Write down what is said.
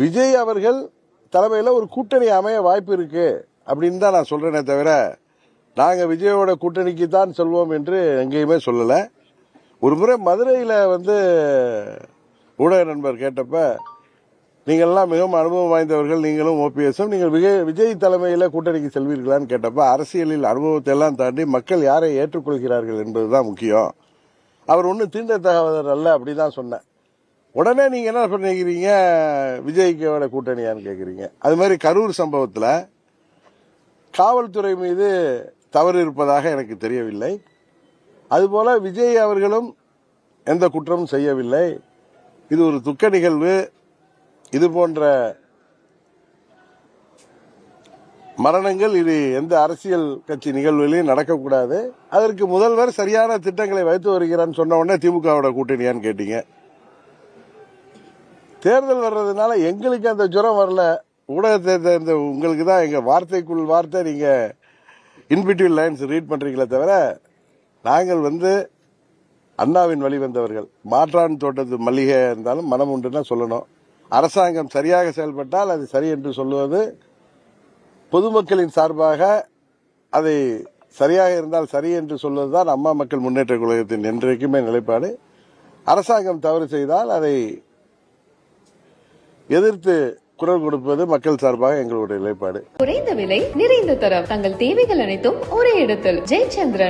விஜய் அவர்கள் தலைமையில் ஒரு கூட்டணி அமைய வாய்ப்பு இருக்கு அப்படின்னு தான் நான் சொல்றேனே தவிர நாங்கள் விஜயோட கூட்டணிக்கு தான் செல்வோம் என்று எங்கேயுமே சொல்லலை. ஒரு முறை மதுரையில் வந்து ஊடக நண்பர் கேட்டப்ப நீங்கள்லாம் மிகவும் அனுபவம் வாய்ந்தவர்கள் நீங்களும் ஓபிஎஸும் நீங்கள் விஜய் விஜய் தலைமையில் கூட்டணிக்கு செல்வீர்களான்னு கேட்டப்ப அரசியலில் அனுபவத்தை எல்லாம் தாண்டி மக்கள் யாரை ஏற்றுக்கொள்கிறார்கள் என்பது தான் முக்கியம். அவர் ஒன்றும் தீண்டத்தகாதவர் அல்ல அப்படி தான் சொன்னேன். உடனே நீங்க என்ன பண்ணிக்கிறீங்க? விஜய்க்கோட கூட்டணியான்னு கேட்குறீங்க அது மாதிரி கரூர் சம்பவத்தில் காவல்துறை மீது தவறு இருப்பதாக எனக்கு தெரியவில்லை. அதுபோல விஜய் அவர்களும் எந்த குற்றமும் செய்யவில்லை. இது ஒரு துக்க நிகழ்வு. இது போன்ற மரணங்கள் இது எந்த அரசியல் கட்சி நிகழ்வுகளையும் நடக்கக்கூடாது. அதற்கு முதல்வர் சரியான திட்டங்களை வைத்து வருகிறான்னு சொன்ன உடனே திமுகவோட கூட்டணியான்னு கேட்டீங்க. தேர்தல் வர்றதுனால எங்களுக்கு அந்த ஜுரம் வரல. ஊடகத்தை தேர்ந்த உங்களுக்கு தான் எங்கள் வார்த்தைக்குள் வார்த்தை நீங்கள் இன்பிட்யூல் லைன்ஸ் ரீட் பண்ணுறீங்களே தவிர நாங்கள் வந்து அண்ணாவின் வழி வந்தவர்கள். மாற்றான் தோட்டத்து மல்லிகை இருந்தாலும் மனம் உண்டுன்னா சொல்லணும். அரசாங்கம் சரியாக செயல்பட்டால் அது சரி என்று சொல்லுவது பொதுமக்களின் சார்பாக அதை சரியாக இருந்தால் சரி என்று சொல்வது தான் அம்மா மக்கள் முன்னேற்ற கழகத்தின் என்றைக்குமே நிலைப்பாடு. அரசாங்கம் தவறு செய்தால் அதை எதிர்த்து குரல் கொடுப்பது மக்கள் சார்பாக எங்களுடைய நிலைப்பாடு. குறைந்த விலை நிறைந்த தரம். தங்கள் தேவைகள் அனைத்தும் ஒரே இடத்தில். ஜெயச்சந்திரன்.